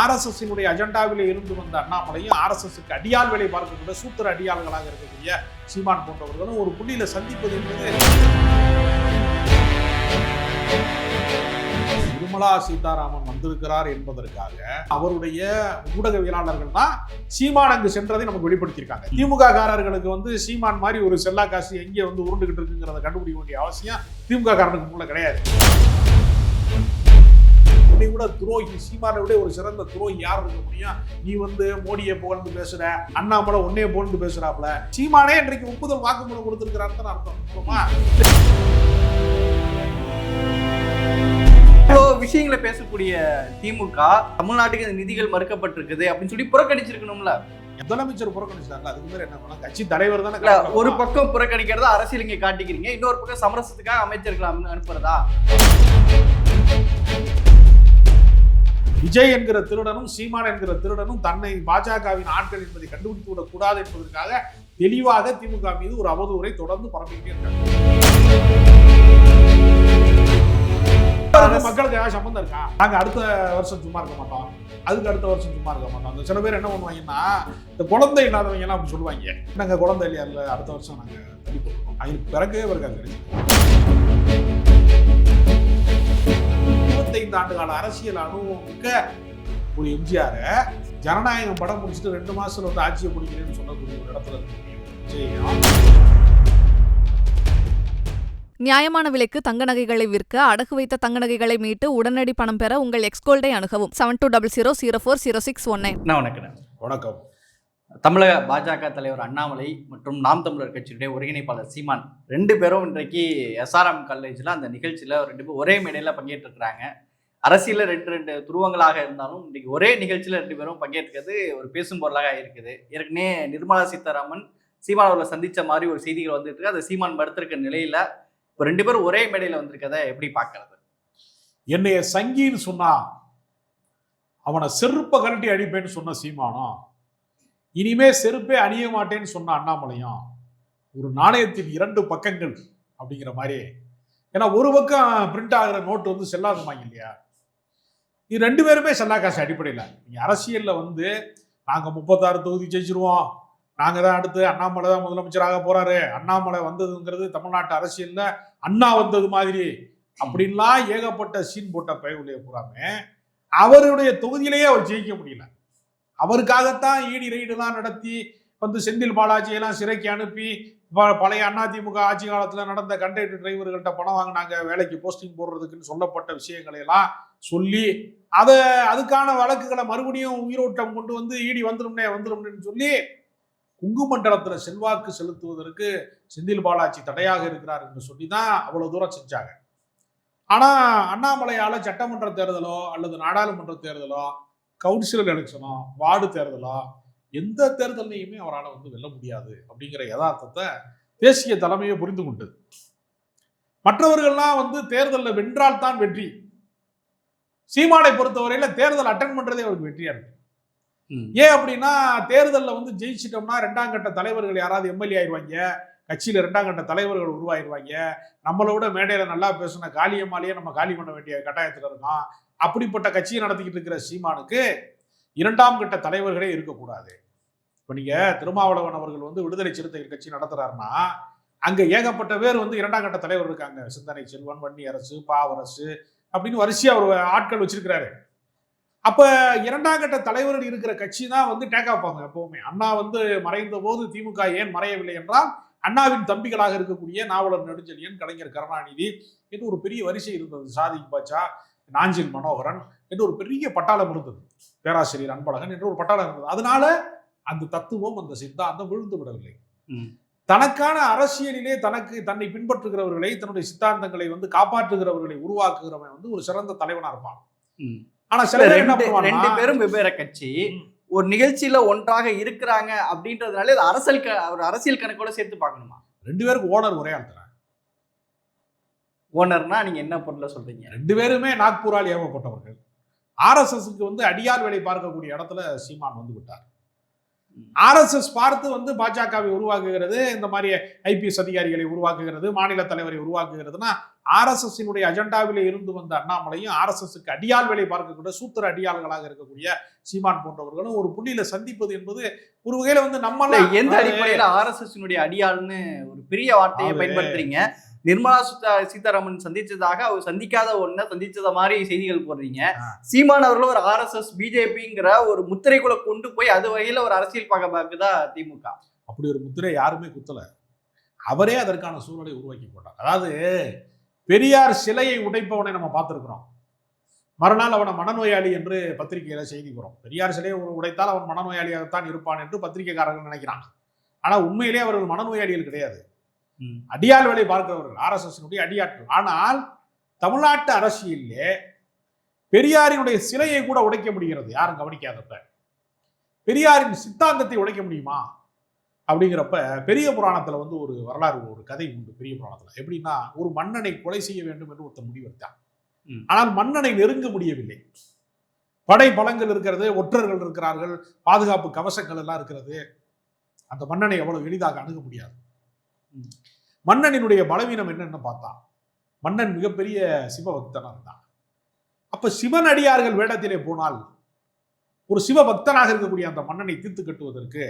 ஆர்எஸ்எஸ்ஸினுடைய அஜெண்டாவிலே இருந்து வந்த அண்ணாமலையும் ஆர்எஸ்எஸ்க்கு அடியால் வேலை பார்க்கக்கூடிய சூத்திர அடியாள்களாக இருக்கக்கூடிய சீமான் போன்றவர்களும் ஒரு புள்ளியில் சந்திப்பது என்பது நிர்மலா சீதாராமன் வந்திருக்கிறார் என்பதற்காக அவருடைய ஊடகவியலாளர்கள் தான் சீமான் அங்கு சென்றதை நமக்கு வெளிப்படுத்தியிருக்காங்க. திமுக காரர்களுக்கு வந்து சீமான் மாதிரி ஒரு செல்லா காசு எங்கே வந்து உருண்டுகிட்டு இருக்குங்கிறத கண்டுபிடிக்க வேண்டிய அவசியம் திமுக காரனுக்கு முள்ள கிடையாது. உன்னை விட துரோகி சீமானை விட ஒரு சிறந்த துரோகி யார் இருக்க முடியும்? நீ வந்து மோடியை புகழ்ந்து பேசுற அண்ணாமலை உன்னைய புகழ்ந்து பேசுறாப்ல சீமானே இன்றைக்கு ஒப்புதல் வாக்குமூலம் கொடுத்திருக்கிறாருன்னு அர்த்தம். அப்புறமா இவ்வளோ விஷயங்களை பேசக்கூடிய திமுக தமிழ்நாட்டுக்கு இந்த நிதிகள் மறுக்கப்பட்டிருக்குது அப்படின்னு சொல்லி புறக்கணிச்சிருக்கணும்ல. முதலமைச்சர் புறக்கணிச்சாங்க அதுக்கு மேல என்ன பண்ணா கட்சி தலைவர் தானே. ஒரு பக்கம் புறக்கணிக்கிறதா அரசியல் இங்க காட்டிக்கிறீங்க இன்னொரு பக்கம் சமரசத்துக்காக அமைச்சர்கள் அனுப்புறதா? விஜய் என்கிற திருடனும் சீமான் என்கிற திருடனும் தன்னை பாஜகவின் ஆட்கள் என்பதை கண்டுபிடித்து விடக் கூடாது என்பதற்காக தெளிவாக திமுக மீது ஒரு அவதூறை தொடர்ந்து பரப்பிக்கிட்டே இருக்காங்க. மக்களுக்கு ஏதாவது சம்பந்தம் இருக்கா? நாங்க அடுத்த வருஷம் சும்மா இருக்க மாட்டோம். அதுக்கு அடுத்த வருஷம் சும்மா இருக்க மாட்டோம். அந்த சில பேர் என்ன பண்ணுவாங்கன்னா இந்த குழந்தை இல்லாதவங்க எல்லாம் அப்படி சொல்லுவாங்க. நாங்க குழந்தை இல்லையா இல்ல அடுத்த வருஷம் நாங்க தள்ளி போடுறோம் அவங்களுக்கு பிறக்கவே இருக்காங்க இருபத்தைந்து ஆண்டு கால அரசியல் அனுபவம் மிக்க ஒரு எம்ஜிஆர் ஜனநாயகம் படம் முடிச்சுட்டு ரெண்டு மாசத்துல வந்து ஆட்சியை பிடிக்கிறேன்னு சொல்லக்கூடிய ஒரு இடத்துல விஜயம் நியாயமான விலைக்கு தங்க நகைகளை விற்க அடகு வைத்த தங்க நகைகளை மீட்டு உடனடி பணம் பெற உங்கள் எக்ஸ்கோல்டை அணுகவும். Seven two double zero zero four zero six one nine நான் வணக்கம் வணக்கம். தமிழக பாஜக தலைவர் அண்ணாமலை மற்றும் நாம் தமிழர் கட்சியுடைய ஒருங்கிணைப்பாளர் சீமான் ரெண்டு பேரும் இன்றைக்கு எஸ்ஆர்எம் காலேஜில் அந்த நிகழ்ச்சியில் ரெண்டு பேரும் ஒரே மேடையில் பங்கேற்றிருக்கிறாங்க. அரசியலில் ரெண்டு ரெண்டு துருவங்களாக இருந்தாலும் இன்றைக்கு ஒரே நிகழ்ச்சியில் ரெண்டு பேரும் பங்கேற்கிறது ஒரு பேசும் பொருளாக இருக்குது. ஏற்கனவே நிர்மலா சீதாராமன் சீமான் அவர்களை சந்தித்த மாதிரி ஒரு செய்திகள் வந்துட்டு இருக்கு. அதை சீமான் படுத்திருக்க நிலையில் இப்போ ரெண்டு பேரும் ஒரே மேடையில் வந்திருக்கதை எப்படி பார்க்கறது? என்னைய சங்கின்னு சொன்னா அவனை செருப்ப கழட்டி அடிப்பேன்னு சொன்ன சீமானம் இனிமே செருப்பே அணிய மாட்டேன்னு சொன்ன அண்ணாமலையும் ஒரு நாணயத்தின் இரண்டு பக்கங்கள் அப்படிங்கிற மாதிரி ஏன்னா ஒரு பக்கம் பிரிண்ட் ஆகிற நோட்டு வந்து செல்லாதுமாங்க இல்லையா? இது ரெண்டு பேருமே செல்லா காசு அடிப்படையில். நீங்கள் அரசியலில் வந்து நாங்கள் முப்பத்தாறு தொகுதி ஜெயிச்சிருவோம். நாங்கள் தான் அடுத்து அண்ணாமலை தான் முதலமைச்சராக போகிறாரு அண்ணாமலை வந்ததுங்கிறது தமிழ்நாட்டு அரசியலில் அண்ணா வந்தது மாதிரி. அப்படின்லாம் ஏகப்பட்ட சீன் போட்ட பயவுடைய பூராமே அவருடைய தொகுதியிலேயே அவர் ஜெயிக்க முடியல. அவருக்காகத்தான் ஈடி ரெய்டுலாம் நடத்தி வந்து செந்தில் பாலாஜி எல்லாம் சிறைக்கு அனுப்பி ப- பழைய அதிமுக ஆட்சி காலத்துல நடந்த கண்டக்டர் டிரைவர்கள்ட்ட பணம் வாங்கினாங்க வேலைக்கு போஸ்டிங் போடுறதுக்குன்னு சொல்லப்பட்ட விஷயங்களை எல்லாம் சொல்லி அதை அதுக்கான வழக்குகளை மறுபடியும் உயிரோட்டம் கொண்டு வந்து ஈடி வந்துரும்னே வந்துடும்னு சொல்லி குங்குமண்டலத்துல செல்வாக்கு செலுத்துவதற்கு செந்தில் பாலாஜி தடையாக இருக்கிறார் என்று சொல்லி தான் அவ்வளவு தூரம் செஞ்சாங்க. ஆனா அண்ணாமலையால சட்டமன்ற தேர்தலோ அல்லது நாடாளுமன்ற தேர்தலோ கவுன்சிலர் எலெக்ஷனோ வார்டு தேர்தலோ? எந்த தேர்தலையுமே அவரால் வந்து வெல்ல முடியாது. அப்படிங்கிற யதார்த்தத்தை தேசிய தலைமையை புரிந்து கொண்டது. மற்றவர்கள்லாம் வந்து தேர்தலில் வென்றால் தான் வெற்றி. சீமானை பொறுத்தவரையில தேர்தல் அட்டன் பண்றதே அவருக்கு வெற்றியா இருக்கு. ஏன் அப்படின்னா தேர்தலில் வந்து ஜெயிச்சிட்டோம்னா ரெண்டாம் கட்ட தலைவர்கள் யாராவது எம்எல்ஏ ஆயிடுவாங்க கட்சியில் ரெண்டாம் கட்ட தலைவர்கள் உருவாயிருவாங்க. நம்மளோட மேடையில் நல்லா பேசின காளியம்மாலேயே நம்ம காலி பண்ண வேண்டிய கட்டாயத்தில் இருக்கோம் அப்படிப்பட்ட கட்சியை நடத்திக்கிட்டு இருக்கிற சீமானுக்கு இரண்டாம் கட்ட தலைவர்களே இருக்கக்கூடாது. இப்போ நீங்கள் திருமாவளவன் அவர்கள் வந்து விடுதலை சிறுத்தைகள் கட்சி நடத்துகிறாருன்னா அங்கே ஏகப்பட்ட பேர் வந்து இரண்டாம் கட்ட தலைவர் இருக்காங்க. சிந்தனை செல்வன் வன்னி அரசு பாவரசு அப்படின்னு வரிசையாக ஒரு ஆட்கள் வச்சிருக்கிறாரு. அப்போ இரண்டாம் கட்ட தலைவர்கள் இருக்கிற கட்சி தான் வந்து டேக் ஆப்பாங்க எப்பவுமே. அண்ணா வந்து மறைந்த போது திமுக ஏன் மறையவில்லை என்றால் அண்ணாவின் தம்பிகளாக இருக்கக்கூடிய நாவலர் நெடுஞ்செழியன் கலைஞர் கருணாநிதி என்று ஒரு பெரிய வரிசை இருந்தது சாதிக் பாட்சா நாஞ்சில் மனோகரன் என்று ஒரு பெரிய பட்டாளம் இருந்தது பேராசிரியர் அன்பழகன் என்று ஒரு பட்டாளம் இருந்தது அதனால அந்த தத்துவம் அந்த சித்தாந்தம் விழுந்து விடவில்லை. தனக்கான அரசியலிலே தனக்கு தன்னை பின்பற்றுகிறவர்களை தன்னுடைய சித்தாந்தங்களை வந்து காப்பாற்றுகிறவர்களை உருவாக்குகிறவன் வந்து ஒரு சிறந்த தலைவனா இருப்பான். ஆனா சில ரெண்டு பேரும் வெவ்வேறு கட்சி. ஒரு நிகழ்ச்சியில ஒன்றாக இருக்கிறாங்க அப்படின்றதுனால இது அரசியல் ஒரு அரசியல் கணக்கோட சேர்த்து பார்க்கணுமா? ரெண்டு பேருக்கு ஓனர் ஒரே ஆள் ஓனர்னா நீங்க என்ன பொருளை சொல்றீங்க? ரெண்டு பேருமே நாக்பூரால் ஏவப்பட்டவர்கள். ஆர்எஸ்எஸ்க்கு வந்து அடியார் வேலை பார்க்கக்கூடிய இடத்துல சீமான் வந்து விட்டார். ஆர்எஸ்எஸ் பார்த்து வந்து பாஜகவை உருவாக்குகிறது இந்த மாதிரி ஐபிஎஸ் அதிகாரிகளை உருவாக்குகிறது மாநில தலைவரை உருவாக்குகிறதுனா ஆர்எஸ்எஸ்ஸினுடைய அஜெண்டாவிலே இருந்து வந்த அண்ணாமலையும் ஆர்எஸ்எஸ்க்கு அடியாள் வேலை பார்க்கக்கூடிய சூத்திர அடியாள்களாக இருக்கக்கூடிய சீமான் போன்றவர்களும் ஒரு புள்ளியில சந்திப்பது என்பது ஒரு வகையில வந்து நம்ம எந்த அடிப்படையில ஆர்எஸ்எஸ் அடியாள்னு ஒரு பெரிய வார்த்தையை பயன்படுத்துறீங்க? நிர்மலா சீதா- சீதாராமன் சந்திச்சதாக அவர் சந்திக்காத ஒண்ண சந்திச்சத மாதிரி செய்திகள் போடுறீங்க. சீமான் அவர்களும் ஒரு ஆர்எஸ்எஸ் பிஜேபிங்கிற ஒரு முத்திரைக்குள்ள கொண்டு போய் அது வகையில ஒரு அரசியல் பார்க்க பார்க்குதா திமுக. அப்படி ஒரு முத்திரை யாருமே குத்தல. அவரே அதற்கான சூழலை உருவாக்கி கொண்டார் அதாவது பெரியார் சிலையை உடைப்பவனை நம்ம பார்த்திருக்கிறோம். மறுநாள் அவனை மனநோயாளி என்று பத்திரிகையில செய்தி வரும். பெரியார் சிலையை ஒரு உடைத்தால் அவன் மனநோயாளியாகத்தான் இருப்பான் என்று பத்திரிகைக்காரர்கள் நினைக்கிறான் ஆனா உண்மையிலே அவர்கள் மனநோயாளிகள் கிடையாது. ம். அடியாள் வேலை பார்க்கிறவர்கள் ஆர்எஸ்எஸ் அடியாட்கள். ஆனால் தமிழ்நாட்டு அரசியலிலே பெரியாரினுடைய சிலையை கூட உடைக்க முடிகிறது. யாரும் கவனிக்காதப்ப. பெரியாரின் சித்தாந்தத்தை உடைக்க முடியுமா? அப்படிங்கிறப்ப பெரிய புராணத்துல வந்து ஒரு வரலாறு ஒரு கதை உண்டு பெரிய புராணத்துல. எப்படின்னா ஒரு மன்னனை கொலை செய்ய வேண்டும் என்று ஒருத்தன் முடிவெடுத்தான். ஆனால் மன்னனை நெருங்க முடியவில்லை. படை பலங்கள் இருக்கிறது ஒற்றர்கள் இருக்கிறார்கள் பாதுகாப்பு கவசங்கள் எல்லாம் இருக்கிறது. அந்த மன்னனை எவ்வளவு எளிதாக அணுக முடியாது. மன்னனினுடைய பலவீனம் என்னன்னு பார்த்தான் மன்னன் மிகப்பெரிய சிவபக்தனா இருந்தான் அப்ப சிவன் அடியார்கள் வேடத்திலே போனால் ஒரு சிவபக்தனாக இருக்கக்கூடிய அந்த மன்னனை தீர்த்து கட்டுவதற்கு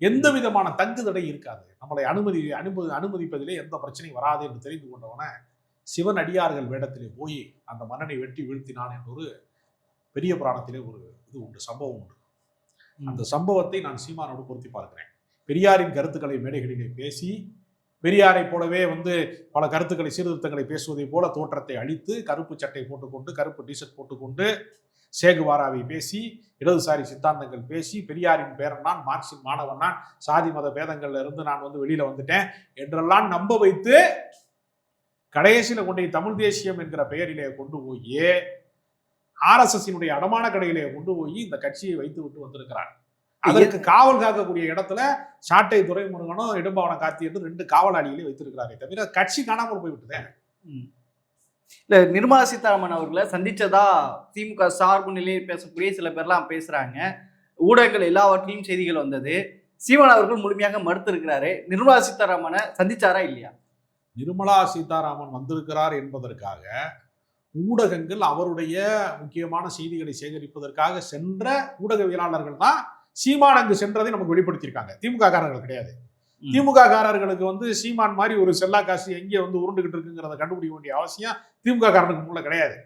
எந்த விதமான தங்கு தடை இருக்காது. நம்மளை அனுமதி அனுமதி அனுமதிப்பதிலே எந்த பிரச்சனையும் வராது என்று தெரிந்து கொண்டவன சிவன் அடியார்கள் வேடத்திலே போய் அந்த மன்னனை வெட்டி வீழ்த்தினான் என்ற ஒரு பெரிய புராணத்திலே ஒரு இது உண்டு சம்பவம் உண்டு. அந்த சம்பவத்தை நான் சீமானோடு பொருத்தி பார்க்கிறேன். பெரியாரின் கருத்துக்களை மேடைகளிலே பேசி பெரியாரை போலவே வந்து பல கருத்துக்களை சீர்திருத்தங்களை பேசுவதை போல தோற்றத்தை அழித்து கருப்பு சட்டை போட்டுக்கொண்டு கருப்பு டிஷர்ட் போட்டுக்கொண்டு சேகுவாராவை பேசி இடதுசாரி சித்தாந்தங்கள் பேசி பெரியாரின் பேரன் நான் மார்க்சின் மாணவன் நான் சாதி மத பேதங்கள்ல இருந்து நான் வந்து வெளியில வந்துட்டேன் என்றெல்லாம் நம்ப வைத்து கடைசியில கொண்டு தமிழ் தேசியம் என்கிற பெயரிலே கொண்டு போய் ஆர்எஸ்எஸ்னுடைய அடமான கடையிலே கொண்டு போய் இந்த கட்சியை வைத்து விட்டு வந்திருக்கிறார். அதற்கு காவல் காக்கக்கூடிய இடத்துல சாட்டை துரைமுருகனும் இடும்பாவன காத்தி என்று ரெண்டு காவலாளிகளை வைத்திருக்கிறாரே தவிர கட்சி காணாமல் போய்விட்டதே. இல்ல நிர்மலா சீதாராமன் அவர்களை சந்திச்சதா திமுக சார்பு நிலையில் பேசக்கூடிய சில பேர்லாம் பேசுறாங்க. ஊடகங்கள் எல்லாவற்றிலும் செய்திகள் வந்தது. சீமான் அவர்கள் முழுமையாக மறுத்திருக்கிறாரு. நிர்மலா சீதாராமனை சந்திச்சாரா இல்லையா? நிர்மலா சீதாராமன் வந்திருக்கிறார் என்பதற்காக ஊடகங்கள் அவருடைய முக்கியமான செய்திகளை சேகரிப்பதற்காக சென்ற ஊடகவியலாளர்கள் தான் சீமான் அங்கு சென்றதை நமக்கு வெளிப்படுத்தியிருக்காங்க. திமுக காரர்கள் கிடையாது. திமுக காரர்களுக்கு வந்து சீமான் மாதிரி ஒரு செல்லா காசு எங்கே வந்து உருண்டுகிட்டு இருக்குங்கிறத கண்டுபிடிக்க வேண்டிய அவசியம் திமுக காரனுக்கு முன்ன கிடையாது.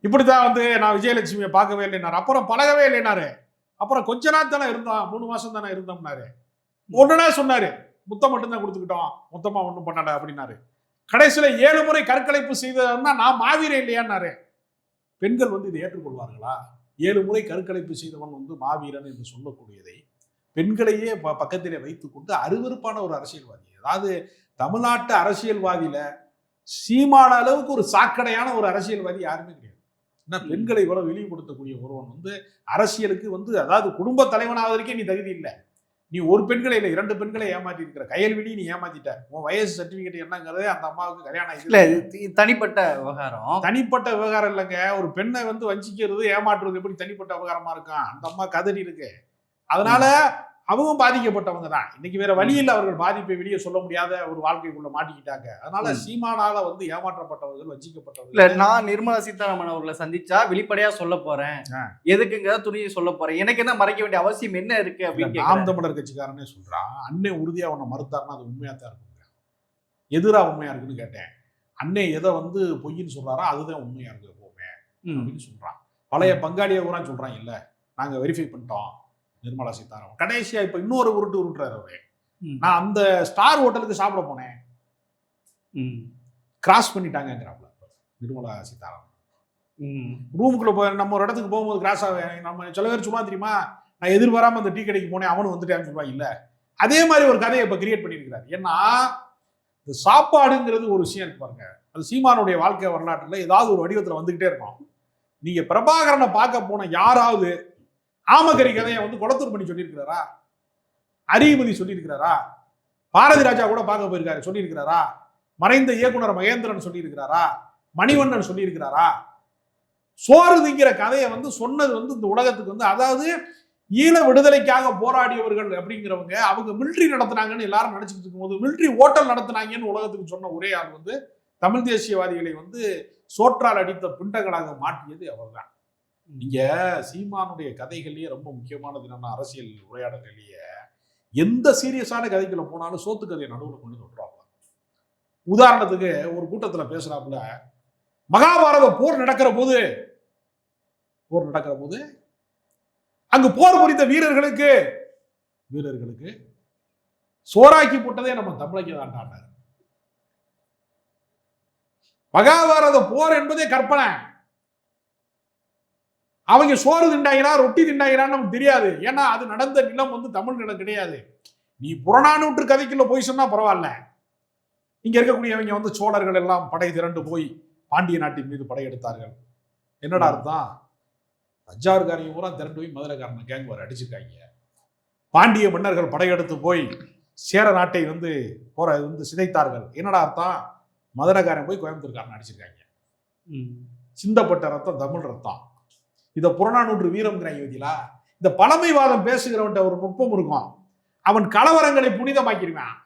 இப்படித்தான் வந்து நான் விஜயலட்சுமியை பார்க்கவே இல்லைனாரு அப்புறம் பழகவே இல்லைனாரு அப்புறம் கொஞ்ச நாள் தானே இருந்தோம். மூணு மாசம் தானே இருந்தோம்னாரு. ஒன்றுனா சொன்னாரு. முத்தம் மட்டும்தான் கொடுத்துக்கிட்டோம். மொத்தமா ஒன்றும் பண்ணல அப்படின்னாரு. கடைசியில ஏழு முறை கற்கலைப்பு செய்ததுன்னா நான் மாவீரன் இல்லையான்னாரு. பெண்கள் வந்து இதை ஏற்றுக்கொள்வார்களா? ஏழு முறை கருக்கலைப்பு செய்தவன் வந்து மாவீரன் என்று சொல்லக்கூடியதை பெண்களையே ப- பக்கத்திலே வைத்துக்கொண்டு அருவருப்பான ஒரு அரசியல்வாதி. அதாவது தமிழ்நாட்டு அரசியல்வாதியில சீமான அளவுக்கு ஒரு சாக்கடையான ஒரு அரசியல்வாதி யாருமே கிடையாது. ஏன்னா பெண்களை இவ்வளவு இழிவுபடுத்தக்கூடிய ஒருவன் வந்து அரசியலுக்கு வந்து அதாவது குடும்ப தலைவனாவதற்கே நீ தகுதி இல்லை. நீ ஒரு பெண்களை இல்லை இரண்டு பெண்களை ஏமாத்தி இருக்கிற கையல்வினி நீ ஏமாத்திட்ட. உன் வயசு சர்டிபிகேட் என்னங்கிறதே அந்த அம்மாவுக்கு கல்யாணம் தி- தனிப்பட்ட விவகாரம். தனிப்பட்ட விவகாரம் இல்லைங்க. ஒரு பெண்ணை வந்து வஞ்சிக்கிறது ஏமாற்றுறது எப்படி தனிப்பட்ட விவகாரமா இருக்கும் அந்த அம்மா கதறி இருக்கு. அதனால அவங்க பாதிக்கப்பட்டவங்க தான். இன்னைக்கு வேற வழியில் அவர்கள் பாதிப்பை வெளியே சொல்ல முடியாத ஒரு வாழ்க்கைக்குள்ள மாட்டிக்கிட்டாங்க. அதனால. சீமானால வந்து ஏமாற்றப்பட்டவர்கள் இல்ல வஞ்சிக்கப்பட்டவர்கள் நான் நிர்மலா சீதாராமன் அவர்களை சந்திச்சா வெளிப்படையா சொல்ல போறேன். எதுக்குங்க துணியை சொல்ல போறேன்? எனக்கு என்ன மறைக்க வேண்டிய அவசியம் என்ன இருக்கு அப்படின்னு நாம். தமிழர் கட்சிக்காரனே சொல்றான் அண்ணே உறுதியா உன்னை மறுத்தாருன்னா அது உண்மையா தான் இருக்குங்க எதிரா உண்மையா இருக்குன்னு கேட்டேன். அண்ணே எதை வந்து பொய்ன்னு சொல்றாரோ அதுதான் உண்மையா இருக்கு எப்பவுமே. அப்படின்னு சொல்றான். பழைய பங்காளியை கூட சொல்றாங்க இல்ல நாங்க வெரிஃபை பண்ணிட்டோம். நிர்மலா சீதாராமன். கடைசியா இப்ப இன்னொரு உருட்டு உருட்டுறாரு அவரு. நான் அந்த ஸ்டார் ஹோட்டலுக்கு சாப்பிட போனேன். ம். கிராஸ் பண்ணிட்டாங்கிறாப்ல நிர்மலா சீதாராமன். ரூமுக்குள்ள போய் நம்ம ஒரு இடத்துக்கு போகும்போது கிராஸ் ஆக நம்ம சில பேர் சொல்லுவா தெரியுமா? நான் எதிர்பாராம அந்த டீ கடைக்கு போனேன் அவனும் வந்துட்டான்னு சொல்லுவாங்க இல்ல. அதே மாதிரி ஒரு கதையை இப்ப கிரியேட் பண்ணியிருக்கிறார். ஏன்னா இந்த சாப்பாடுங்கிறது ஒரு விஷயம் இருக்கு பாருங்க. அது சீமானுடைய வாழ்க்கை வரலாற்றுல ஏதாவது ஒரு வடிவத்துல வந்துகிட்டே இருக்கும். நீங்க பிரபாகரனை பார்க்க போன யாராவது ஆமகரி கதையை வந்து குளத்தூர் பண்ணி சொல்லியிருக்கிறாரா? அரியமதி சொல்லியிருக்கிறாரா? பாரதி ராஜா கூட பார்க்க போயிருக்காரு சொல்லியிருக்கிறாரா? மறைந்த இயக்குனர் மகேந்திரன் சொல்லியிருக்கிறாரா? மணிவண்ணன் சொல்லியிருக்கிறாரா? சோறுதிங்கிற கதையை வந்து சொன்னது வந்து இந்த உலகத்துக்கு வந்து அதாவது ஈழ விடுதலைக்காக போராடியவர்கள் அப்படிங்கிறவங்க அவங்க மிலிட்ரி நடத்துனாங்கன்னு எல்லாரும் நினைச்சிட்டு இருக்கும்போது மிலிட்ரி ஓட்டல் நடத்துனாங்கன்னு உலகத்துக்கு சொன்ன ஒரே ஆள் வந்து தமிழ் தேசியவாதிகளை வந்து சோற்றால் அடித்த பிண்டங்களாக மாற்றியது அவர்தான். இங்க சீமானுடைய கதைகள்லயே ரொம்ப முக்கியமானது என்னன்னா அரசியல் உரையாடல்கள்லயே எந்த சீரியஸான கதைக்குள்ள போனாலும் சோத்து கதையை நடுவில் கொண்டு விட்டுருவாங்க உதாரணத்துக்கு ஒரு கூட்டத்துல பேசுறாப்புல மகாபாரத போர் நடக்கிற போது போர் நடக்கிற போது அங்கு போர் புரிந்த வீரர்களுக்கு வீரர்களுக்கு சோறாக்கி போட்டதே நம்ம தமிழக தாண்டாண்டார் மகாபாரத போர் என்பதே கற்பனை. அவங்க சோறு திண்டாயினா ரொட்டி திண்டாயினான்னு நமக்கு தெரியாது. ஏன்னா அது நடந்த நிலம் வந்து தமிழ் நிலம் கிடையாது. நீ புறநானூற்று கதைக்குள்ள போய் சொன்னா பரவாயில்ல. இங்க இருக்கக்கூடியவங்க வந்து சோழர்கள் எல்லாம் படை திரண்டு போய் பாண்டிய நாட்டின் மீது படையெடுத்தார்கள் என்னடா அர்த்தம்? தஞ்சாவூர்காரங்க பூரா திரண்டு போய் மதுரைக்காரனை கேங் வர அடிச்சிருக்காங்க. பாண்டிய மன்னர்கள் படையெடுத்து போய் சேர நாட்டை வந்து போற வந்து சிதைத்தார்கள். என்னடா அர்த்தம்? மதுரைக்காரன் போய் கோயம்புத்தூர்காரன் அடிச்சிருக்காங்க. சிந்தப்பட்ட ரத்தம் தமிழ் ரத்தம். இதை புறநானூற்று வீரம்ங்கிறாங்க யோகிலா. இந்த பழமைவாதம் பேசுகிறவன்ட்ட ஒரு நுட்பம் இருக்கும். அவன் கலவரங்களை புனிதமாக்கிடுவான்.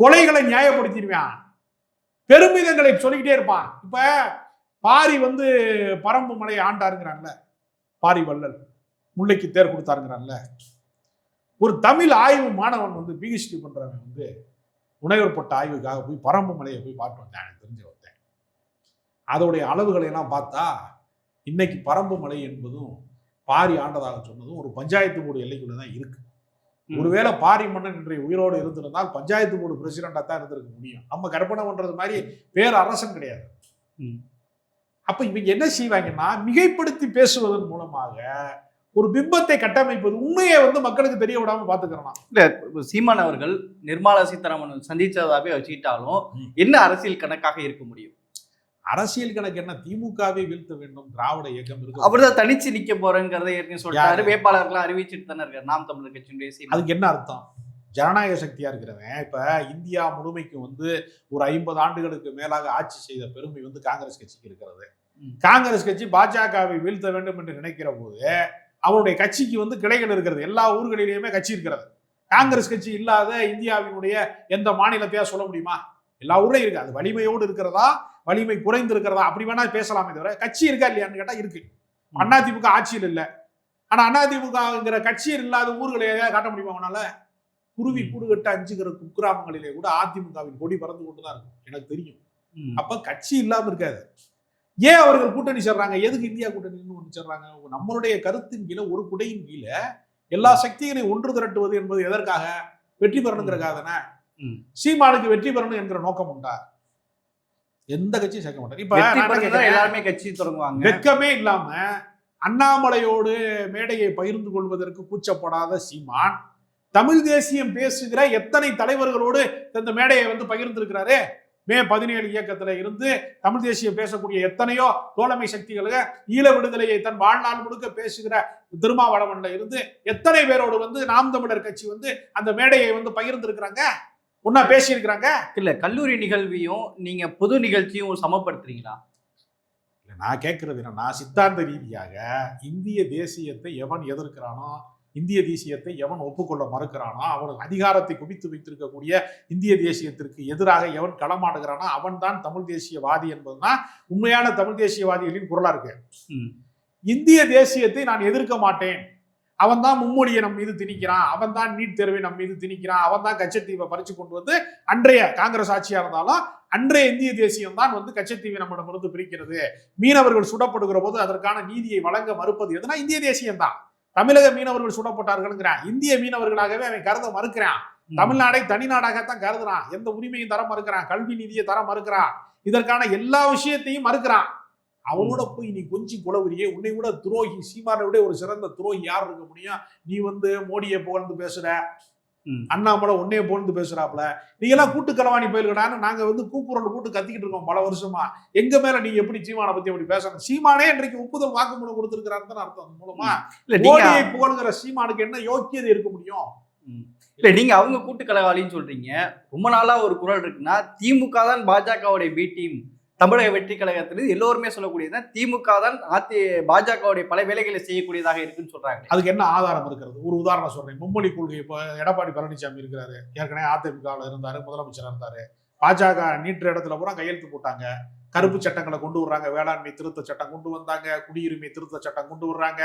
கொலைகளை நியாயப்படுத்திடுவான். பெருமிதங்களை சொல்லிக்கிட்டே இருப்பான். இப்ப பாரி வந்து பரம்பு மலையை ஆண்டாருங்கிறான்ல. பாரி வள்ளல் முல்லைக்கு தேர் கொடுத்தாருங்கிறான்ல. ஒரு தமிழ் ஆய்வு மாணவன் வந்து பிஹெச்டி பண்றவன் வந்து உணர்வுப்பட்ட ஆய்வுக்காக போய் பரம்பு மலையை போய் பார்த்து வந்தேன் எனக்கு தெரிஞ்ச வந்தேன். அதோடைய அளவுகளை எல்லாம் பார்த்தா இன்னைக்கு பரம்பு மலை என்பதும் பாரி ஆண்டதாக சொன்னதும் ஒரு பஞ்சாயத்து போர்டு எல்லைக்குள்ள தான் இருக்கு. ஒருவேளை பாரி மன்னன் இன்றைய உயிரோடு இருந்திருந்தால் பஞ்சாயத்து போர்டு பிரசிடண்டா தான் இருந்திருக்க முடியும் நம்ம கற்பனை பண்றது மாதிரி பேர் அரசன் கிடையாது. அப்ப இவங்க என்ன செய்வாங்கன்னா மிகைப்படுத்தி பேசுவதன் மூலமாக ஒரு பிம்பத்தை கட்டமைப்பது உண்மையை வந்து மக்களுக்கு தெரிய விடாம பாத்துக்கிறோம் இப்ப சீமான் அவர்கள் நிர்மலா சீதாராமன் சந்திச்சதாவே வச்சுக்கிட்டாலும். என்ன அரசியல் கணக்காக இருக்க முடியும் அரசியல் கணக்கு என்ன? திமுகவை வீழ்த்த வேண்டும். திராவிட இயக்கம் இருக்கு. அவர்தான் தனிச்சு நிக்க போறேங்கிறத ஏற்கனவே யாரு? வேட்பாளர்கள்லாம் அறிவிச்சிட்டு தானே இருக்காரு. நாம் தமிழர் கட்சியினுடைய அதுக்கு என்ன அர்த்தம்? ஜனநாயக சக்தியா இருக்கிறவன் இப்ப இந்தியா முழுமைக்கு வந்து ஒரு ஐம்பது ஆண்டுகளுக்கு மேலாக ஆட்சி செய்த பெருமை வந்து காங்கிரஸ் கட்சிக்கு இருக்கிறது. காங்கிரஸ் கட்சி பாஜகவை வீழ்த்த வேண்டும் என்று நினைக்கிற போது அவருடைய கட்சிக்கு வந்து கிளைகள் இருக்கிறது. எல்லா ஊர்களிலேயுமே கட்சி இருக்கிறது. காங்கிரஸ் கட்சி இல்லாத இந்தியாவினுடைய எந்த மாநிலத்தையா சொல்ல முடியுமா? எல்லா ஊர்லயும் இருக்கு. அது வலிமையோடு இருக்கிறதா? வலிமை குறைந்து இருக்கிறதா? அப்படி வேணா பேசலாமே தவிர கட்சி இருக்கா இல்லையான்னு கேட்டா இருக்கு. அதிமுக ஆட்சியில் இல்லை. ஆனா அதிமுகங்கிற கட்சியில் இல்லாத ஊர்களை காட்ட முடியுமா அவனால குருவி ம். கூடு கட்ட அஞ்சுகிற குக்கிராமங்களிலே கூட அதிமுகவின் கொடி பறந்து கொண்டுதான் இருக்கும். எனக்கு தெரியும். அப்ப கட்சி இல்லாம இருக்காது. ஏன் அவர்கள் கூட்டணி சேர்றாங்க? எதுக்கு இந்தியா கூட்டணின்னு ஒன்று சேர்றாங்க? நம்மளுடைய கருத்தின் கீழே ஒரு குடையின் கீழே எல்லா சக்திகளையும் ஒன்று திரட்டுவது என்பது எதற்காக? வெற்றி பெறணுங்கிறக்காக தானே. சீமானுக்கு வெற்றி பெறணும் என்கிற நோக்கம் உண்டா? எந்த கட்சியும் சேர்க்க மாட்டார். இப்ப? எல்லாருமே கட்சி தொடங்குவாங்க. வெட்கமே இல்லாம அண்ணாமலையோடு மேடையை பகிர்ந்து கொள்வதற்கு கூச்சப்படாத சீமான் தமிழ் தேசியம் பேசுகிற எத்தனை தலைவர்களோடு இந்த மேடையை வந்து பகிர்ந்திருக்கிறாரு? மே பதினேழு இயக்கத்துல இருந்து தமிழ் தேசியம் பேசக்கூடிய எத்தனையோ தோழமை சக்திகளுக்கு ஈழ விடுதலையை தன் வாழ்நாள் முழுக்க பேசுகிற திருமாவளவன்ல இருந்து எத்தனை பேரோடு வந்து நாம் தமிழர் கட்சி வந்து அந்த மேடையை வந்து பகிர்ந்திருக்கிறாங்க? ஒன்னா பேசியிருக்கிறாங்க? இல்ல கல்லூரி நிகழ்வையும் நீங்க பொது நிகழ்ச்சியும் சமப்படுத்துறீங்களா? இல்ல, நான் கேட்கறது என்னன்னா சித்தாந்த ரீதியாக இந்திய தேசியத்தை எவன் எதிர்க்கிறானோ இந்திய தேசியத்தை எவன் ஒப்புக்கொள்ள மறுக்கிறானோ அவனுக்கு அதிகாரத்தை குவித்து வைத்திருக்கக்கூடிய இந்திய தேசியத்திற்கு எதிராக எவன் களமாடுகிறானோ அவன் தான் தமிழ் தேசியவாதி என்பதுதான் உண்மையான தமிழ் தேசியவாதிகளின் குரலா இருக்கு. இந்திய தேசியத்தை நான் எதிர்க்க மாட்டேன். அவன் தான் மும்மொழியை நம் மீது திணிக்கிறான். அவன் தான் நீட் தேர்வை நம் மீது திணிக்கிறான். அவன் தான் கச்சத்தீவை பறிச்சு கொண்டு வந்து அன்றைய காங்கிரஸ் ஆட்சியா இருந்தாலும் அன்றைய இந்திய தேசியம் தான் வந்து கச்சத்தீவை நம்மிடமிருந்து பிரிக்கிறது. மீனவர்கள் சுடப்படுகிற போது அதற்கான நீதியை வழங்க மறுப்பது எதுனா இந்திய தேசியம் தான். தமிழக மீனவர்கள் சுடப்பட்டார்கள்ங்கிறான் இந்திய மீனவர்களாகவே அவன் கருத மறுக்கிறான். தமிழ்நாடை தனி நாடாகத்தான் கருதுறான். எந்த உரிமையும் தர மறுக்கிறான். கல்வி நிதியை தர மறுக்கிறான். இதற்கான எல்லா விஷயத்தையும் மறுக்கிறான். அவனோட போய் நீ கொஞ்சி குலவரியே உன்னை விட துரோகி சீமானை விட ஒரு சிறந்த துரோகி யார் இருக்க முடியும்? நீ வந்து மோடியை புகழ்ந்து பேசுற ம். அண்ணாமலை உன்னைய புகழ்ந்து பேசுறாப்ல நீ எல்லாம் கூட்டு களவாணி போயிருக்கடான்னு நாங்க வந்து கூக்குரல் கூட்டு கத்திக்கிட்டு இருக்கோம் பல வருஷமா. எங்க மேல நீங்க எப்படி சீமானை பத்தி அப்படி பேசணும்? சீமானே இன்றைக்கு ஒப்புதல் வாக்குமூலம் கொடுத்திருக்கிறாருன்னு அர்த்தம் மூலமா. மோடியை புகழ்கிற சீமானுக்கு என்ன யோக்கியதை இருக்க முடியும். இல்ல நீங்க அவங்க கூட்டு கலவாளின்னு சொல்றீங்க. ரொம்ப நாளா ஒரு குரல் இருக்குன்னா திமுக தான் பாஜகவுடைய பி டீம் தமிழக வெற்றி கழகத்திலிருந்து எல்லோருமே சொல்லக்கூடியது திமுக தான் அதி பாஜகவுடைய பல வேலைகளை செய்யக்கூடியதாக இருக்குன்னு சொல்றாங்க. அதுக்கு என்ன ஆதாரம் இருக்கிறது? ஒரு உதாரணம் சொல்றேன். மும்மொழி கொள்கை இப்போ எடப்பாடி பழனிசாமி இருக்கிறாரு. ஏற்கனவே அதிமுகவில் இருந்தாரு முதலமைச்சரா இருந்தாரு. பாஜக நீட்டுற இடத்துல பூரா கையெழுத்து போட்டாங்க. கருப்பு சட்டங்களை கொண்டு வர்றாங்க. வேளாண்மை திருத்த சட்டம் கொண்டு வந்தாங்க. குடியுரிமை திருத்த சட்டம் கொண்டு வர்றாங்க.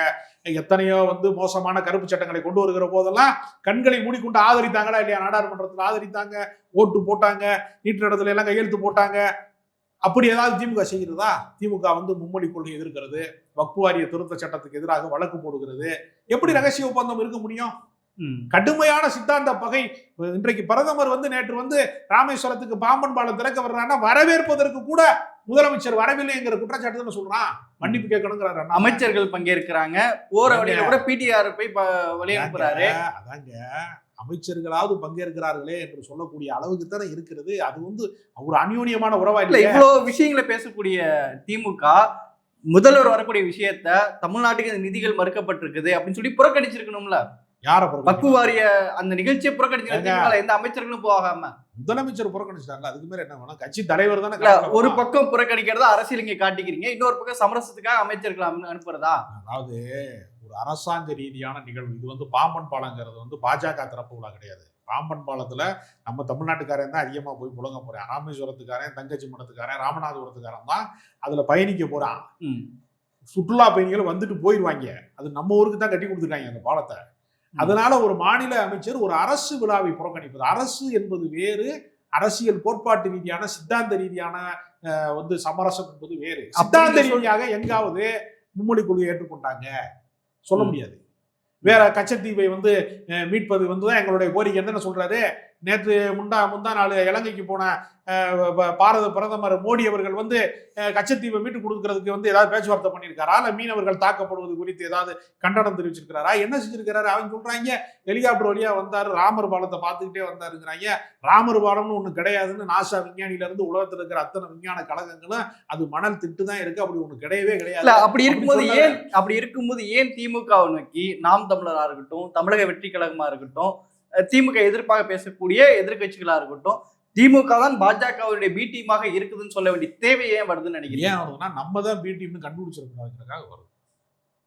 எத்தனையோ வந்து மோசமான கருப்பு சட்டங்களை கொண்டு வருகிற போதெல்லாம் கண்களை மூடிக்கொண்டு ஆதரித்தாங்களா இல்லையா? நாடாளுமன்றத்தில் ஆதரித்தாங்க. ஓட்டு போட்டாங்க. நீட்டுற இடத்துல எல்லாம் கையெழுத்து போட்டாங்க. அப்படி ஏதாவது திமுக செய்கிறதா? திமுக வந்து மும்மொழி கொள்கை எதிர்க்கிறது வக்பு வாரிய திருத்த சட்டத்துக்கு எதிராக வழக்கு போடுகிறது. எப்படி ரகசிய ஒப்பந்தம் இருக்க முடியும். கடுமையான சித்தாந்த பகை. இன்றைக்கு பிரதமர் வந்து நேற்று வந்து ராமேஸ்வரத்துக்கு பாம்பன் பாலம் திறக்க வர்றாங்கன்னா வரவேற்பதற்கு கூட முதலமைச்சர் வரவில்லைங்கிற குற்றச்சாட்டு சொல்றான். மன்னிப்பு கேட்கணுங்கிறாரு. அமைச்சர்கள் பங்கேற்கிறாங்க. போற வழியில கூட பிடிஆர் போய் ப- வழி அனுப்புறாரு. அதாங்க, அமைச்சர்களாவது பங்கேற்கிறார்களே என்று சொல்லக்கூடிய அளவுக்கு தானே இருக்கிறது. அது வந்து ஒரு அந்யோன்யமான உறவா இல்ல இவ்வளவு விஷயங்களை பேசக்கூடிய திமுக முதல்வர் வரக்கூடிய விஷயத்த தமிழ்நாட்டுக்கு நிதிகள் மறுக்கப்பட்டிருக்குது அப்படின்னு சொல்லி புறக்கணிச்சிருக்கணும்ல. யார வக்கு? வாரிய அந்த நிகழ்ச்சியை புறக்கணிச்சிருக்காங்க எந்த அமைச்சர்களும் போகாம? முதலமைச்சர் புறக்கணிச்சிட்டாங்க அதுக்கு மேல என்ன வேணும்? கட்சி தலைவர் தானே. ஒரு பக்கம் புறக்கணிக்கிறத அரசியல் இங்க காட்டிக்கிறீங்க. இன்னொரு பக்கம் சமரசத்துக்காக அமைச்சர்கள் அனு- அனுப்புறதா? அதாவது ஒரு அரசாங்க ரீதியான நிகழ்வு. இது வந்து பாம்பன் பாலங்கிறது வந்து பாஜக தரப்பு விழா கிடையாது. பாம்பன் பாலத்துல நம்ம தமிழ்நாட்டுக்காரன் தான் அதிகமா போய் புழங்க போறேன். ராமேஸ்வரத்துக்காரன் தங்கச்சி மடத்துக்காரன் ராமநாதபுரத்துக்காரன் தான் அதுல பயணிக்க போறான். ம். சுற்றுலா பயணிகள் வந்துட்டு போயிடுவாங்க அது நம்ம ஊருக்கு தான் கட்டி கொடுத்துருக்காங்க அந்த பாலத்தை. அதனால ஒரு மாநில அமைச்சர் ஒரு அரசு விழாவை புறக்கணிப்பது. அரசு என்பது வேறு அரசியல் கோட்பாட்டு ரீதியான சித்தாந்த ரீதியான வந்து சமரசம் என்பது வேறு. சித்தாந்த ரீதியாக எங்காவது மும்மொழி கொள்கையை ஏற்றுக்கொண்டாங்க. சொல்ல. முடியாது. வேற கச்சத்தீவை வந்து மீட்பது வந்து தான் எங்களுடைய கோரிக்கை என்ன சொல்றாரு. நேற்று முந்தா முந்தா நாள் இலங்கைக்கு போன பாரத பிரதமர் மோடி அவர்கள் வந்து கச்சத்தீவை மீட்டு கொடுக்கறதுக்கு வந்து ஏதாவது பேச்சுவார்த்தை பண்ணியிருக்காரா? இல்ல மீனவர்கள் தாக்கப்படுவது குறித்து ஏதாவது கண்டனம் தெரிவிச்சிருக்கிறாரா? என்ன செஞ்சிருக்கிறாரு? அவங்க சொல்றாங்க ஹெலிகாப்டர் வழியா வந்தாரு ராமர் பாலத்தை பார்த்துக்கிட்டே வந்தாருங்கிறாங்க. ராமர் பாலம்னு ஒண்ணு கிடையாதுன்னு நாசா விஞ்ஞானில இருந்து உலகத்துல இருக்கிற அத்தனை விஞ்ஞான கழகங்களும் அது மணல் திட்டு தான் இருக்கு. அப்படி ஒண்ணு கிடையவே கிடையாது. அப்படி இருக்கும்போது. ஏன் அப்படி இருக்கும்போது ஏன் திமுக நோக்கி நாம் தமிழரா இருக்கட்டும் தமிழக வெற்றி கழகமா இருக்கட்டும் திமுக எதிர்ப்பாக பேசக்கூடிய எதிர்க்கட்சிகளா இருக்கட்டும் திமுக தான் பாஜகவுடைய பி டீமாக இருக்குதுன்னு சொல்ல வேண்டிய தேவை ஏன் வருதுன்னு நினைக்கிறேன் ஏன் வருதுன்னா நம்ம தான் பி டீம்னு கண்டுபிடிச்சிருக்கிறதுக்காக வருது.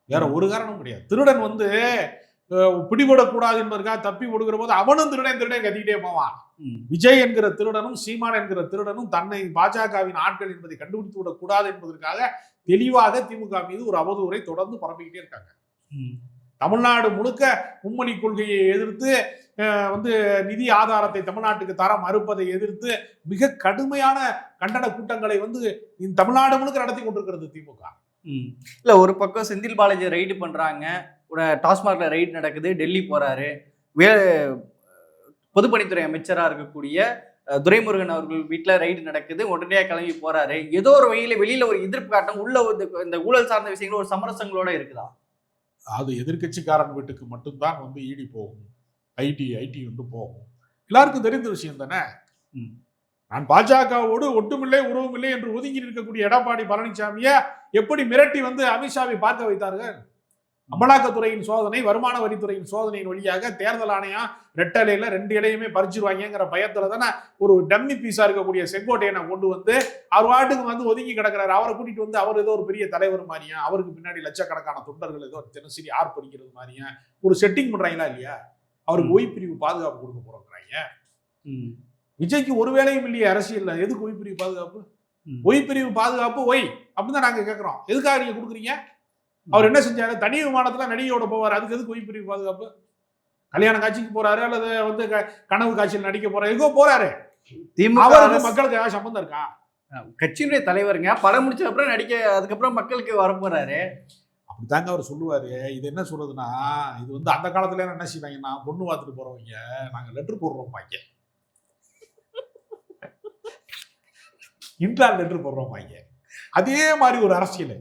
வேற ஒரு காரணம் கிடையாது. திருடன் வந்து பிடிபடக்கூடாது என்பதற்காக தப்பி ஓடுகிற போது அவனும் திருடன் திருடன் கத்திக்கிட்டே போவான். விஜய் என்கிற திருடனும் சீமான் என்கிற திருடனும் தன்னை பாஜகவின் ஆட்கள் என்பதை கண்டுபிடித்து விடக்கூடாது என்பதற்காக தெளிவாக திமுக மீது ஒரு அவதூறை தொடர்ந்து பரப்பிக்கிட்டே இருக்காங்க. தமிழ்நாடு முழுக்க மும்மணி கொள்கையை எதிர்த்து வந்து நிதி ஆதாரத்தை தமிழ்நாட்டுக்கு தர மறுப்பதை எதிர்த்து மிக கடுமையான கண்டன கூட்டங்களை வந்து இந்த தமிழ்நாடு முழுக்க நடத்தி கொண்டிருக்கிறது திமுக. ம். இல்லை ஒரு பக்கம் செந்தில் பாலாஜி ரைடு பண்ணுறாங்க ஒரு டாஸ்மாக்ல ரைடு நடக்குது டெல்லி போறாரு. வே பொதுப்பணித்துறை அமைச்சராக இருக்கக்கூடிய துரைமுருகன் அவர்கள் வீட்டில் ரைடு நடக்குது உடனடியாக கிளம்பி போறாரு. ஏதோ ஒரு வகையில் வெளியில ஒரு எதிர்ப்பு காட்டம் உள்ள இந்த ஊழல் சார்ந்த விஷயங்கள் ஒரு சமரசங்களோட இருக்குதா? அது எதிர்க்கட்சிக்காரன் வீட்டுக்கு மட்டும்தான் வந்து இடி போகும். ஐடி ஐடி வந்து போகும். எல்லாருக்கும் தெரிந்த விஷயம் தானே. நான் பாஜகவோடு ஒட்டுமில்லை உறவுமில்லை என்று ஒதுங்கி இருக்கக்கூடிய எடப்பாடி பழனிசாமியை எப்படி மிரட்டி வந்து அமித்ஷாவை பார்க்க வைத்தார்கள்? அமலாக்கத்துறையின் சோதனை வருமான வரித்துறையின் சோதனையின் வழியாக தேர்தல் ஆணையம் ரெட்டலையில ரெண்டு இலையுமே பறிச்சிருவாங்கங்கிற பயத்துல தானே ஒரு டம்மி பீஸா இருக்கக்கூடிய செங்கோட்டையனை கொண்டு வந்து அவர் வாட்டுக்கு வந்து ஒதுங்கி கிடக்குறாரு. அவரை கூட்டிட்டு வந்து அவர் ஏதோ ஒரு பெரிய தலைவர் மாதிரியா? அவருக்கு பின்னாடி லட்சக்கணக்கான தொண்டர்கள் ஏதோ தினசரி ஆர்ப்பரிக்கிறது மாதிரியா? ஒரு செட்டிங் பண்றாங்களா இல்லையா? அவருக்கு ம். ஓய் பிரிவு பாதுகாப்பு கொடுக்க போறோங்கிறாங்க. விஜய்க்கு ஒரு வேலையும் இல்லையே அரசியல்ல. எதுக்கு ஒய் பிரிவு பாதுகாப்பு. ஒய் பிரிவு பாதுகாப்பு ஒய் அப்படின்னு நாங்க கேட்கிறோம் எதுக்காக நீங்க கொடுக்குறீங்க? அவர் என்ன செஞ்சாரு? தனி விமானத்துல நடிகையோட போவார். அதுக்கு எதுக்கு ஒய் பிரிவு பாதுகாப்பு? கல்யாண காட்சிக்கு போறாரு அல்லது வந்து கனவு காட்சியில் நடிக்க போறாரு எங்கோ போறாரு. திமுக அவருக்கு மக்களுக்கு ஏதாவது சம்பந்தம் இருக்கா? கட்சியினுடைய தலைவருங்க. படம் முடிச்ச அப்புறம் நடிக்க அதுக்கப்புறம் மக்களுக்கு வர போறாரு. அப்படித்தாங்க அவர் சொல்லுவாரு. இது என்ன சொல்றதுன்னா இது வந்து அந்த காலத்துல என்ன செய்வாங்கன்னா பொண்ணு பார்த்துட்டு போறவங்க நாங்க லெட்டர் போடுறோம் பாங்க இன்ட்ரால் லெட்டர் போடுறோம் பாங்க அதே மாதிரி ஒரு அரசியல்.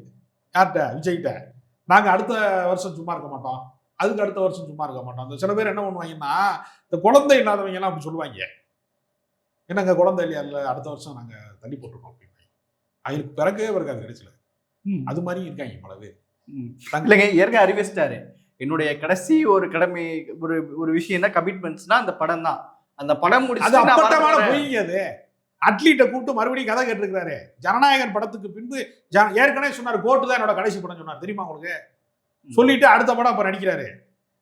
யார்கிட்ட? விஜய்கிட்ட. நாங்க அடுத்த வருஷம் சும்மா இருக்க மாட்டோம். அதுக்கு அடுத்த வருஷம் சும்மா இருக்க மாட்டோம். அந்த சில பேர் என்ன பண்ணுவாங்கன்னா இந்த குழந்தை இல்லாதவங்க எல்லாம் அப்படி சொல்லுவாங்க. என்னங்க குழந்தை இல்லையா? இல்ல அடுத்த வருஷம் நாங்க தள்ளி போட்டிருக்கோம் அப்படின்னு. அவங்களுக்கு பிறகு அது கிடைச்சல. அது மாதிரி இருக்காங்க பல பேர். இல்லைங்க ஏற்கனவே அறிவிச்சிட்டாரு. என்னுடைய கடைசி ஒரு கடமை ஒரு ஒரு விஷயம் தான் கமிட்மெண்ட்ஸ்னா அந்த படம் தான். அந்த படம் முடிச்சு அது. அட்லீட்டை கூப்பிட்டு மறுபடியும் கதை கேட்டிருக்கிறாரு. ஜனநாயகன் படத்துக்கு பின்பு ஜன- ஏற்கனவே சொன்னார் கோட்டு தான் என்னோட கடைசி படம் சொன்னார். தெரியுமா உங்களுக்கு? சொல்லிட்டு அடுத்த படம் அப்ப நடிக்கிறாரு.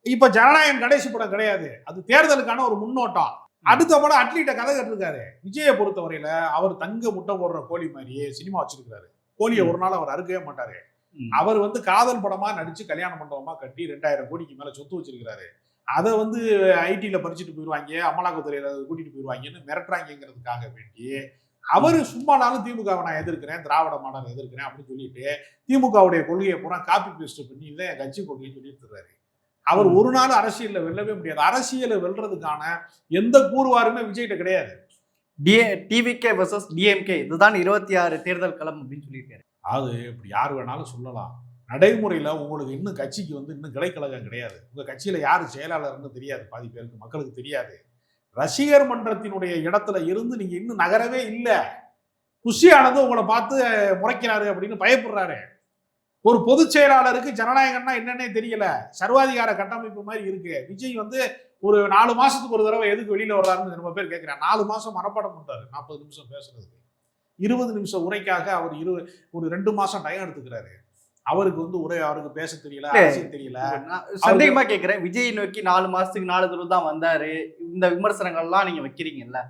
இப்ப ஜனநாயகன் கடைசி படம் கிடையாது. அது தேர்தலுக்கான ஒரு முன்னோட்டம். அடுத்த படம் அட்லீட்ட கதை கட்டிருக்காரு. விஜயை பொறுத்தவரையில அவர் தங்க முட்டை போடுற கோழி மாதிரியே சினிமா வச்சிருக்காரு கோழியை ஒரு நாள் அவர் அறுக்கவே மாட்டாரு. அவர் வந்து காதல் படமா நடிச்சு கல்யாண மண்டபமா கட்டி ரெண்டாயிரம் கோடிக்கு மேல சொத்து வச்சிருக்காரு அதை வந்து ஐடில பறிச்சுட்டு போயிடுவாங்க அமலாக்கத்துறையில கூட்டிட்டு போயிடுவாங்கன்னு மிரட்டுறாங்கிறதுக்காக வேண்டி அவர் சும்மானாலும் திமுகவை நான் எதிர்க்கிறேன் திராவிட மாடல் எதிர்க்கிறேன் அப்படின்னு சொல்லிட்டு திமுகவுடைய கொள்கையை பூரா காப்பி பேஸ்ட் பண்ணி இல்லை என் கட்சி கொள்கைன்னு சொல்லிட்டு அவர். ஒரு நாள் அரசியல்ல வெல்லவே முடியாது. அரசியலை வெல்றதுக்கான எந்த கூறுவாருமே விஜய்கிட்ட கிடையாது. டிஏ டிவிகே வர்சஸ் டிஎம்கே இதுதான் இருபத்தி ஆறு தேர்தல் களம் அப்படின்னு சொல்லியிருக்காரு. அது இப்படி யார் வேணாலும் சொல்லலாம். நடைமுறையில் உங்களுக்கு இன்னும் கட்சிக்கு வந்து இன்னும் கிடைக்கழகம் கிடையாது. உங்கள் கட்சியில் யார் செயலாளர்னு தெரியாது. பாதி பேருக்கு மக்களுக்கு தெரியாது. ரசிகர் மன்றத்தினுடைய இடத்துல இருந்து நீங்கள் இன்னும் நகரவே இல்லை. புஷியானது உங்களை பார்த்து முறைக்கிறாரு அப்படின்னு பயப்படுறாரு. ஒரு பொதுச் செயலாளருக்கு ஜனநாயகம்னா என்னன்னே தெரியல. சர்வாதிகார கட்டமைப்பு மாதிரி இருக்கு. விஜய் வந்து ஒரு நாலு மாசத்துக்கு ஒரு தடவை எதுக்கு வெளியில வர்றாருன்னு ரொம்ப பேர் கேட்கிறேன் நாலு மாசம் மனப்பாடம் பண்றாரு. நாற்பது நிமிஷம் பேசுறதுக்கு இருபது நிமிஷம் உரைக்காக அவர் இரு ஒரு ரெண்டு மாசம் டைம் எடுத்துக்கிறாரு. அவருக்கு வந்து உரை அவருக்கு பேச தெரியல. அரசியல் தெரியல. சந்தேகமா கேக்குறேன். விஜய் நோக்கி நாலு மாசத்துக்கு நாலு தடவை தான் வந்தாரு. இந்த விமர்சனங்கள்லாம் நீங்க வைக்கிறீங்கல்ல?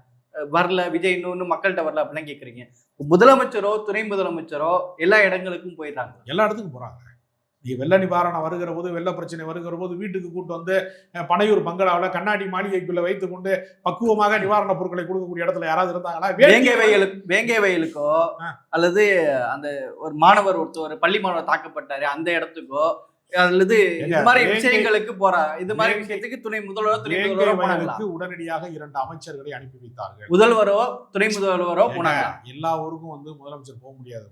வரல விஜய் இன்னும் மக்கள்கிட்ட வரல அப்படிலாம் கேக்குறீங்க. முதலமைச்சரோ துணை முதலமைச்சரோ எல்லா இடங்களுக்கும் போயிடுறாங்க. எல்லா இடத்துக்கும் போறாங்க. நீ வெள்ள நிவாரணம் வருகிற போது வெள்ள பிரச்சனை வருகிற போது வீட்டுக்கு கூட்டு வந்து பனையூர் பங்களாவில் கண்ணாடி மாளிகைக்குள்ள வைத்துக் கொண்டு பக்குவமாக நிவாரணப் பொருட்களை கொடுக்கக்கூடிய இடத்துல யாராவது இருந்தாங்களா வேங்கை வயலுக்கு வேங்கை வயலுக்கோ. அல்லது அந்த ஒரு மாணவர் ஒருத்தர் பள்ளி மாணவர் தாக்கப்பட்டாரு அந்த இடத்துக்கோ அல்லது இது மாதிரி விஷயங்களுக்கு போறா. இது மாதிரி விஷயத்துக்கு துணை முதல்வரோ துணை வேங்கை முதல்வரோ போனாங்களா? வயலுக்கு உடனடியாக இரண்டு அமைச்சர்களை அனுப்பி வைத்தார்கள். முதல்வரோ துணை முதல்வரோ ஏங்க, போனாங்களா? எல்லா ஊருக்கும் வந்து முதலமைச்சர் போக முடியாது.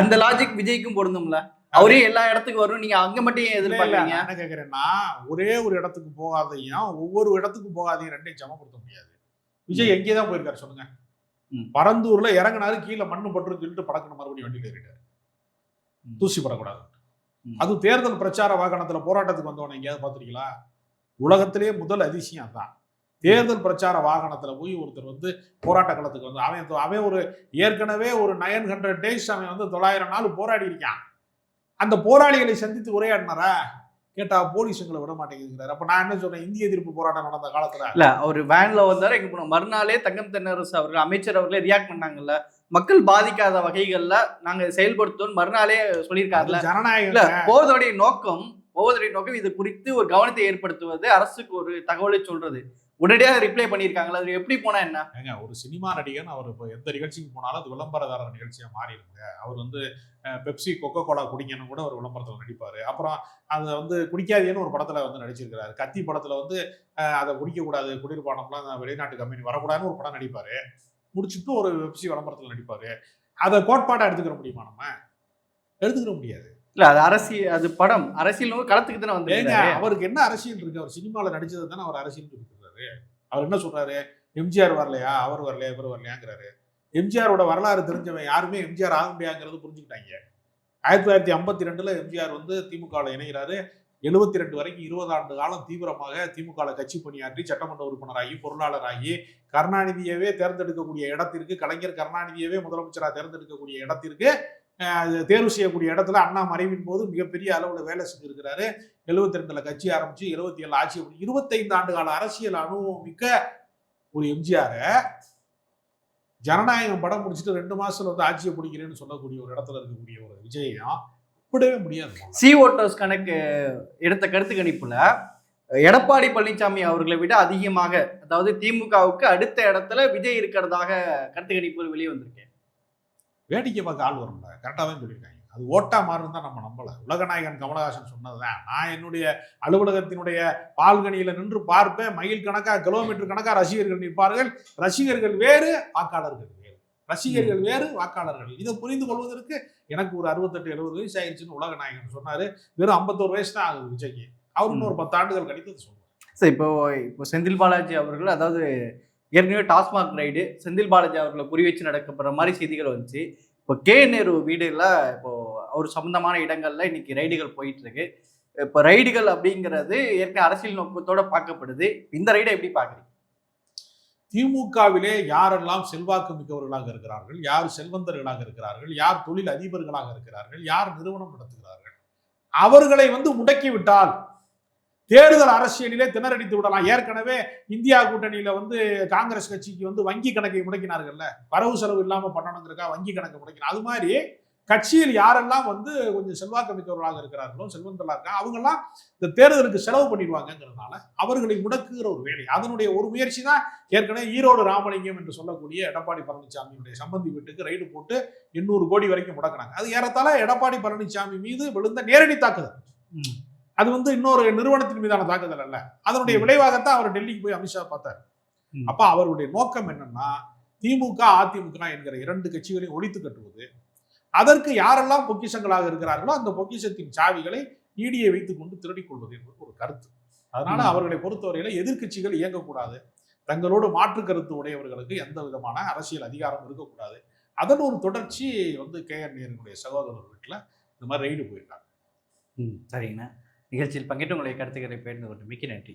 அந்த லாஜிக் விஜய்க்கும் பொருந்தும்ல? அவரே எல்லா இடத்துக்கும் வரும் நீங்க அங்க மட்டும் நான் என்ன கேக்குறேன்னா ஒரே ஒரு இடத்துக்கு போகாதையும் ஒவ்வொரு இடத்துக்கும் போகாதையும் ரெண்டையும் சமப்படுத்த முடியாது. விஜய் எங்கே தான் போயிருக்காரு சொல்லுங்க. பரந்தூர்ல இறங்குனாரு கீழே மண்ணு பட்டுன்னு சொல்லிட்டு படக்கணும் மறுபடியும் வண்டியில் ஏறிட்டாரு. தூசி படக்கூடாது. அது தேர்தல் பிரச்சார வாகனத்துல போராட்டத்துக்கு வந்தவன எங்கேயாவது பாத்திருக்கீங்களா உலகத்திலே முதல் அதிசயம் தான் தேர்தல் பிரச்சார வாகனத்துல போய் ஒருத்தர் வந்து போராட்ட களத்துக்கு வந்து அவன் அவன் ஒரு ஏற்கனவே ஒரு நயன் ஹண்ட்ரட் டேஸ் அவன் வந்து தொள்ளாயிரம் நாள் போராடி இருக்கான். அந்த போராளிகளை சந்தித்து உரையாடினாரா? கேட்டா போலீஸ் எங்களை விட மாட்டேங்குதுங்கிறாரு. அப்ப நான் என்ன சொன்னேன்? இந்திய எதிர்ப்பு போராட்டம் நடந்த காலத்துல? இல்ல அவர் வேன்ல வந்தாரு எங்க போனோம். மறுநாளே தங்கம் தென்னரசு அவர்கள் அமைச்சர் அவர்களே ரியாக்ட் பண்ணாங்கல்ல? மக்கள் பாதிக்காத வகைகள்ல நாங்க செயல்படுத்தோம் மறுநாளே இல்ல ஜனநாயகம் போவதுடைய நோக்கம் போவதுடைய நோக்கம் இது குறித்து ஒரு கவனத்தை ஏற்படுத்துவது அரசுக்கு ஒரு தகவலை சொல்றது. உடனடியாக ரிப்ளை பண்ணியிருக்காங்களா? அது எப்படி போனா என்ன? ஏங்க ஒரு சினிமா நடிகன் அவர் இப்போ எந்த நிகழ்ச்சிக்கு போனாலும் அது விளம்பரதார நிகழ்ச்சியா மாறிடுங்க. அவர் வந்து பெப்சி கொக்கோ கோலா குடிங்கன்னு கூட ஒரு விளம்பரத்தில் நடிப்பாரு. அப்புறம் அதை வந்து குடிக்காதேன்னு ஒரு படத்துல வந்து நடிச்சிருக்கிறாரு. கத்தி படத்துல வந்து அதை குடிக்கக்கூடாது அந்த வெளிநாட்டு கம்பெனி வரக்கூடாதுன்னு ஒரு படம் நடிப்பாரு. முடிச்சுட்டு ஒரு பெப்சி விளம்பரத்தில் நடிப்பாரு. அதை கோட்பாடா எடுத்துக்கிற முடியுமா நம்ம? எடுத்துக்கிற முடியாது. இல்ல அது அரசியல் அது படம். அரசியல் களத்துக்கு தானே வந்து அவருக்கு என்ன அரசியல் இருக்கு? அவர் சினிமாவில் நடிச்சது தானே அவர் அரசியல் இருக்கிறாரு அவர் என்ன சொல்றாரு? எம்ஜிஆர் வரலையா? அவர் வரலையா? இவர் வரலையாங்கிறாரு. எம்ஜிஆரோட வரலாறு தெரிஞ்சவன் யாருமே எம்ஜிஆர் ஆக முடியாங்கிறது புரிஞ்சுக்கிட்டாங்க. ஆயிரத்தி தொள்ளாயிரத்தி ஐம்பத்தி ரெண்டுல எம்ஜிஆர் வந்து திமுகவில் இணைகிறாரு. எழுபத்தி ரெண்டு வரைக்கும் இருபது ஆண்டு காலம் தீவிரமாக திமுக கட்சி பணியாற்றி சட்டமன்ற உறுப்பினராகி பொருளாளராகி கருணாநிதியவே தேர்ந்தெடுக்கக்கூடிய இடத்திற்கு கலைஞர் கருணாநிதியவே முதலமைச்சராக தேர்ந்தெடுக்கக்கூடிய இடத்திற்கு தேர்வு செய்யக்கூடிய இடத்துல அண்ணா மறைவின் போது மிகப்பெரிய அளவில் வேலை செஞ்சிருக்கிறாரு. எழுபத்தி ரெண்டுல கட்சி ஆரம்பிச்சு எழுபத்தி ஏழு ஆட்சி பண்ணி இருபத்தைந்து ஆண்டு கால அரசியல் அனுபவம் மிக்க ஒரு எம்ஜிஆர் ஜனநாயகம் படம் முடிச்சுட்டு ரெண்டு மாசத்துல வந்து ஆட்சியை பிடிக்கிறேன்னு சொல்லக்கூடிய ஒரு இடத்துல இருக்கக்கூடிய ஒரு விஜயம். ஒப்பிடவே முடியாது. சி ஓட்டர்ஸ் கணக்கு எடுத்த கருத்து கணிப்புல எடப்பாடி பழனிசாமி அவர்களை விட அதிகமாக அதாவது திமுகவுக்கு அடுத்த இடத்துல விஜய் இருக்கிறதாக கருத்து கணிப்பு வெளியே வந்திருக்கு. வேடிக்கை பார்க்க ஆள் வரும்ல கரெக்டாக தான் சொல்லியிருக்காங்க. அது ஓட்டா மாறுன்னு தான் நம்ம நம்பல. உலகநாயகன் கமலஹாசன் சொன்னதுதான். நான் என்னுடைய அலுவலகத்தினுடைய பால்கனியில நின்று பார்ப்பேன். மைல் கணக்கா கிலோமீட்டர் கணக்கா ரசிகர்கள் நிற்பார்கள். ரசிகர்கள் வேறு வாக்காளர்கள் ரசிகர்கள் வேறு வாக்காளர்கள். இதை புரிந்து கொள்வதற்கு எனக்கு ஒரு அறுபத்தெட்டு எழுபது வயசு ஆயிடுச்சுன்னு உலகநாயகன் சொன்னாரு. வெறும் ஐம்பத்தோரு வயசு தான் ஆகுது விஜய்க்கு. அவர் இன்னும் ஒரு பத்து ஆண்டுகள் கழித்து சொல்லுவார் சரி இப்போ இப்போ செந்தில் பாலாஜி அவர்கள் அதாவது ஏற்கனவே டாஸ்மாக் ரைடு செந்தில் பாலாஜி அவர்களை குறி வச்சு நடக்கப்படுற மாதிரி செய்திகள் வந்துச்சு. இப்போ கே நேரு வீடுல இப்போ அவர் சம்பந்தமான இடங்கள்ல இன்னைக்கு ரைடுகள் போயிட்டு இருக்கு இப்போ ரைடுகள் அப்படிங்கிறது ஏற்கனவே அரசியல் நோக்கத்தோட பார்க்கப்படுது. இந்த ரைடை எப்படி பாக்குறீங்க திமுகவிலே யாரெல்லாம் செல்வாக்கு மிக்கவர்களாக இருக்கிறார்கள் யார் செல்வந்தர்களாக இருக்கிறார்கள் யார் தொழில் அதிபர்களாக இருக்கிறார்கள் யார் நிறுவனம் நடத்துகிறார்கள் அவர்களை வந்து முடக்கிவிட்டால் தேர்தல் அரசியலிலே திணறடித்து விடலாம். ஏற்கனவே இந்தியா கூட்டணியில வந்து காங்கிரஸ் கட்சிக்கு வந்து வங்கி கணக்கை முடக்கினார்கள்ல. வரவு செலவு இல்லாம பண்ணணுங்கிறக்கா வங்கி கணக்கை முடக்கினா அது மாதிரி கட்சியில் யாரெல்லாம் வந்து கொஞ்சம் செல்வாக்கு மிக்கவர்களாக இருக்கிறார்களோ செல்வந்தர்களாக இருக்காங்க அவங்கெல்லாம் இந்த தேர்தலுக்கு செலவு பண்ணிடுவாங்கங்கிறதுனால அவர்களை முடக்குகிற ஒரு வேலை. அதனுடைய ஒரு முயற்சி தான் ஏற்கனவே ஈரோடு ராமலிங்கம் என்று சொல்லக்கூடிய எடப்பாடி பழனிசாமியுடைய சம்பந்தி வீட்டுக்கு ரைடு போட்டு எண்ணூறு கோடி வரைக்கும் முடக்கினாங்க. அது ஏறத்தாழ எடப்பாடி பழனிசாமி மீது விழுந்த நேரடி தாக்குதல். அது வந்து இன்னொரு நிறுவனத்தின் மீதான தாக்குதல் அல்ல. அதனுடைய விளைவாகத்தான் அவர் டெல்லிக்கு போய் அமித்ஷா பார்த்தார். அப்ப அவருடைய நோக்கம் என்னன்னா திமுக அதிமுக என்கிற இரண்டு கட்சிகளையும் ஒழித்து கட்டுவது அதற்கு யாரெல்லாம் பொக்கிஷங்களாக இருக்கிறார்களோ அந்த பொக்கிஷத்தின் சாவிகளை ஈடியை வைத்துக் கொண்டு திருடிக் கொள்வது என்பது ஒரு கருத்து. அதனால. அவர்களை பொறுத்தவரையில எதிர்க்கட்சிகள் இயங்கக்கூடாது. தங்களோடு மாற்று கருத்து உடையவர்களுக்கு எந்த விதமான அரசியல் அதிகாரம் இருக்கக்கூடாது. அதன் ஒரு தொடர்ச்சி வந்து கே. என். நேருடைய சகோதரர் வீட்டில் இந்த மாதிரி ரெய்டு போயிருக்காங்க ம் சரிங்கண்ணா. நிகழ்ச்சியில் பங்கேற்று உங்களுடைய கருத்துக்களை பகிர்ந்து கொண்டு மிக்க நன்றி.